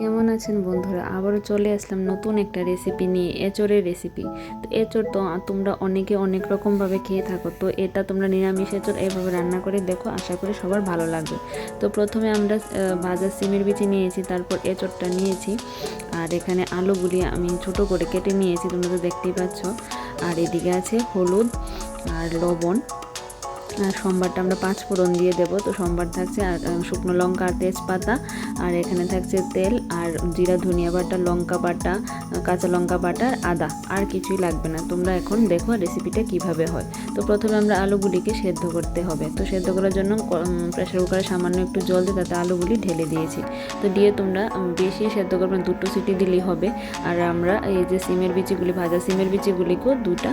কেমন আছেন বন্ধুরা? আবারও চলে আসলাম নতুন একটা রেসিপি নিয়ে, এঁচড়ের রেসিপি তো এঁচড় তো তোমরা অনেকে অনেক রকমভাবে খেয়ে থাকো, তো এটা তোমরা নিরামিষ এঁচড় এইভাবে রান্না করে দেখো, আশা করি সবার ভালো লাগবে। তো প্রথমে আমরা ভাজা সিমের বিচি নিয়েছি, তারপর এঁচড়টা নিয়েছি, আর এখানে আলুগুলি আমি ছোট করে কেটে নিয়েছি, তোমরা তো দেখতেই পাচ্ছ। আর এদিকে আছে হলুদ আর লবণ, আর সোমবারটা আমরা পাঁচ ফোড়ন দিয়ে দেবো, তো সোমবার থাকছে, আর শুকনো লঙ্কা আর তেজপাতা আর এখানে থাকছে তেল আর জিরা, ধনিয়া বাটা, লঙ্কা বাটা, কাঁচা লঙ্কা বাটা আদা। আর কিছুই লাগবে না। তোমরা এখন দেখো রেসিপিটা কীভাবে হয়। তো প্রথমে আমরা আলুগুলিকে সেদ্ধ করতে হবে। তো সেদ্ধ করার জন্য প্রেশার কুকারে সামান্য একটু জল দিয়ে তাতে আলুগুলি ঢেলে দিয়েছি। তো দিয়ে তোমরা বেশি সেদ্ধ করবে দুটো সিটি দিলেই হবে। আর আমরা এই যে সিমের বিচিগুলি, ভাজা সিমের বিচিগুলিকেও দুটা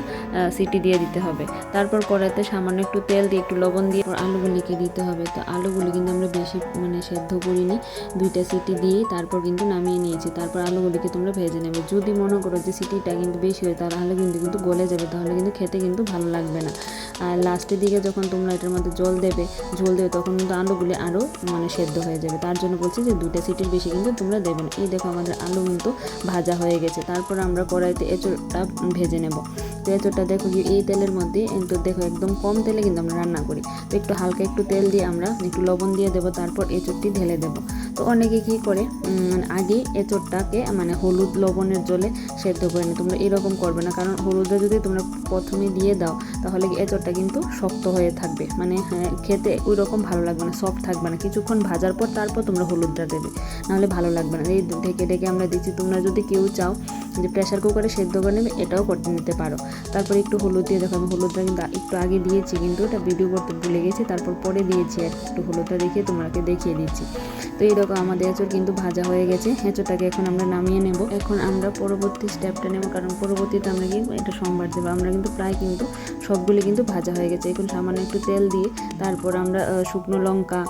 সিটি দিয়ে দিতে হবে। তারপর কড়াইতে সামান্য একটু তেল দিয়ে একটু লবণ দিয়ে আলুগুলিকে দিতে হবে। তো আলুগুলি কিন্তু আমরা বেশি মানে সেদ্ধ করিনি। দুইটা সিটি দিয়ে তারপর কিন্তু নামিয়ে নিয়েছি। তারপর আলুগুলিকে তোমরা ভেজে নেবে। যদি মনে করো যে সিটিটা কিন্তু বেশি হয় তাহলে কিন্তু কিন্তু গলে যাবে, তাহলে কিন্তু খেতে কিন্তু ভালো লাগবে না। আর লাস্টের দিকে যখন তোমরা এটার মধ্যে জল দেবে জল দেবে, তখন কিন্তু আলুগুলি আরও মানে সেদ্ধ হয়ে যাবে। তার জন্য বলছি যে দুইটা সিটির বেশি কিন্তু তোমরা দেবে না। এই দেখো আমাদের আলু কিন্তু ভাজা হয়ে গেছে। তারপর আমরা কড়াইতে এঁচড়টা ভেজে নেব। তো দেখো যে এই তেলের মধ্যে কিন্তু দেখো একদম কম তেলে কিন্তু আমরা রান্না করি। তো একটু হালকা একটু তেল দিয়ে আমরা একটু লবণ দিয়ে দেবো তারপর এঁচড়টি ঢেলে দেবো। তো অনেকে কী করে উম, আগে এঁচড়টাকে মানে হলুদ লবণের জলে সেদ্ধ করে নেয় তোমরা এরকম করবে না কারণ হলুদে যদি তোমরা প্রথমে দিয়ে দাও তাহলে এঁচড়টা কিন্তু শক্ত হয়ে থাকবে। মানে হ্যাঁ, খেতে ওই রকম ভালো লাগবে না সফট থাকবে না। কিছুক্ষণ ভাজার পর তারপর তোমরা হলুদটা দেবে নাহলে ভালো লাগবে না। এই ঢেকে ঢেকে আমরা দিচ্ছি। তোমরা যদি কেউ চাও যে প্রেশার কুকারে সেদ্ধ করে নেবে, এটাও করতে নিতে পারো। তারপরে একটু হলুদ দিয়ে, দেখো আমি হলুদটা কিন্তু একটু আগে দিয়েছি, কিন্তু ওটা ভিডিও করতে ভুলে গেছি, তারপর পরে দিয়েছি আর একটু হলুদটা দেখিয়ে তোমাকে দেখিয়ে দিচ্ছি। তো এইরকম আমাদের এঁচড় কিন্তু ভাজা হয়ে গেছে। এঁচড়টাকে এখন আমরা নামিয়ে নেব। এখন আমরা পরবর্তী স্টেপটা নেব, কারণ পরবর্তীতে আমরা কিন্তু এটা সোমবার দেবো। আমরা কিন্তু প্রায় কিন্তু সবগুলি কিন্তু ভাজা হয়ে গেছে। এখন সামান্য একটু তেল দিয়ে তারপর আমরা শুকনো লঙ্কা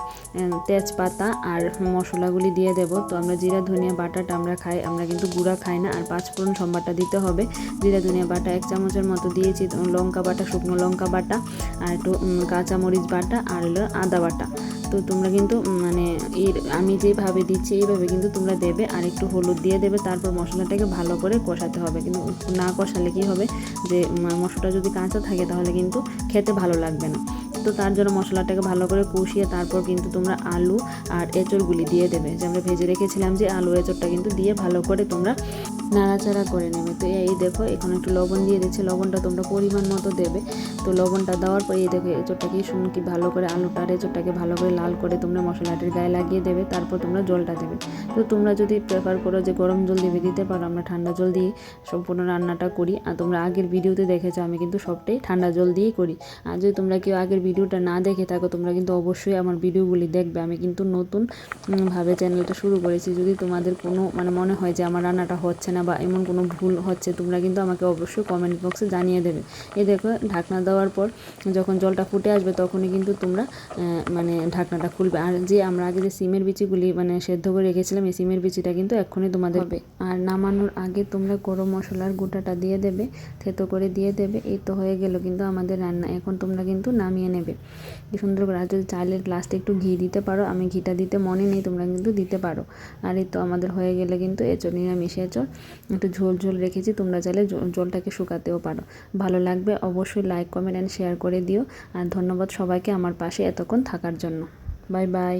তেজপাতা আর মশলাগুলি দিয়ে দেব। তো আমরা জিরা, ধনিয়া, বাটাটা আমরা খাই, আমরা কিন্তু গুঁড়া খাই না, আর পাঁচ ফোড়ন সম্বারটা দিতে হবে। জিরা ধনিয়া বাটা এক চামচের মতো দিয়েছি লঙ্কা বাটা, শুকনো লঙ্কা বাটা, আর একটু কাঁচামরিচ বাটা, আর হলো আদা বাটা। তো তোমরা কিন্তু মানে এর, আমি যেভাবে দিচ্ছি এইভাবে কিন্তু তোমরা দেবে, আর একটু হলুদ দিয়ে দেবে, তারপর মশলাটাকে ভালো করে কষাতে হবে। কিন্তু না কষালে কি হবে? যে মশলাটা যদি কাঁচা থাকে তাহলে কিন্তু খেতে ভালো লাগবে না। তো তার জন্য মশলাটাকে ভালো করে কষিয়ে তারপর কিন্তু তোমরা আলু আর এঁচড়গুলি দিয়ে দেবে। যে আমরা ভেজে রেখেছিলাম যে আলু এঁচড়টা কিন্তু দিয়ে ভালো করে তোমরা নাড়াচাড়া করে নেবে। তো এই দেখো, এখন একটু লবণ দিয়ে দিচ্ছে। লবণটা তোমরা পরিমাণ মতো দেবে। তো লবণটা দেওয়ার পর এই দেখো, এঁচড়টাকে শুন কি ভালো করে আলুটা আর এঁচড়টাকে ভালো করে লাল করে তোমরা মশলাটির গায়ে লাগিয়ে দেবে। তারপর তোমরা জলটা দেবে। তো তোমরা যদি প্রেফার করো যে গরম জল দিবে দিতে পারো, আমরা ঠান্ডা জল দিয়ে সম্পূর্ণ রান্নাটা করি। আর তোমরা আগের ভিডিওতে দেখেছ, আমি কিন্তু সবটাই ঠান্ডা জল দিয়েই করি। আর যদি তোমরা কেউ আগের ভিডিওটা না দেখে থাকো তোমরা কিন্তু অবশ্যই আমার ভিডিওগুলি দেখবে। আমি কিন্তু নতুন ভাবে চ্যানেলটা শুরু করেছি। যদি তোমাদের কোনো মানে মনে হয় যে আমার রান্নাটা হচ্ছে না বা এমন কোনো ভুল হচ্ছে তোমরা কিন্তু আমাকে অবশ্যই কমেন্ট বক্সে জানিয়ে দেবে। এই দেখো ঢাকনা দেওয়ার পর যখন জলটা ফুটে আসবে তখনই কিন্তু তোমরা মানে ঢাকনাটা খুলবে। আর যে আমরা আগে যে সিমের বিচিগুলি মানে সেদ্ধ করে রেখেছিলাম এই সিমের বিচিটা কিন্তু এক্ষুনি তোমাদের হবে। আর নামানোর আগে তোমরা গরম মশলার গোটাটা দিয়ে দেবে থেতো করে দিয়ে দেবে। এই তো হয়ে গেল কিন্তু আমাদের রান্না। এখন তোমরা কিন্তু নামিয়ে নেবে। কি সুন্দর করে আর যদি চাইলের লাস্টে একটু ঘি দিতে পারো, আমি ঘিটা দিতে মনে নেই, তোমরা কিন্তু দিতে পারো। আর এই তো আমাদের হয়ে গেলে কিন্তু এঁচড় নিরামিষ এঁচড় একটু ঝোল ঝোল রেখেছি, তোমরা চাইলে জলটাকে শুকাতেও পারো। ভালো লাগবে, অবশ্যই লাইক কমেন্ট অ্যান্ড শেয়ার করে দিও। আর ধন্যবাদ সবাইকে আমার পাশে এতক্ষণ থাকার জন্য। Bye bye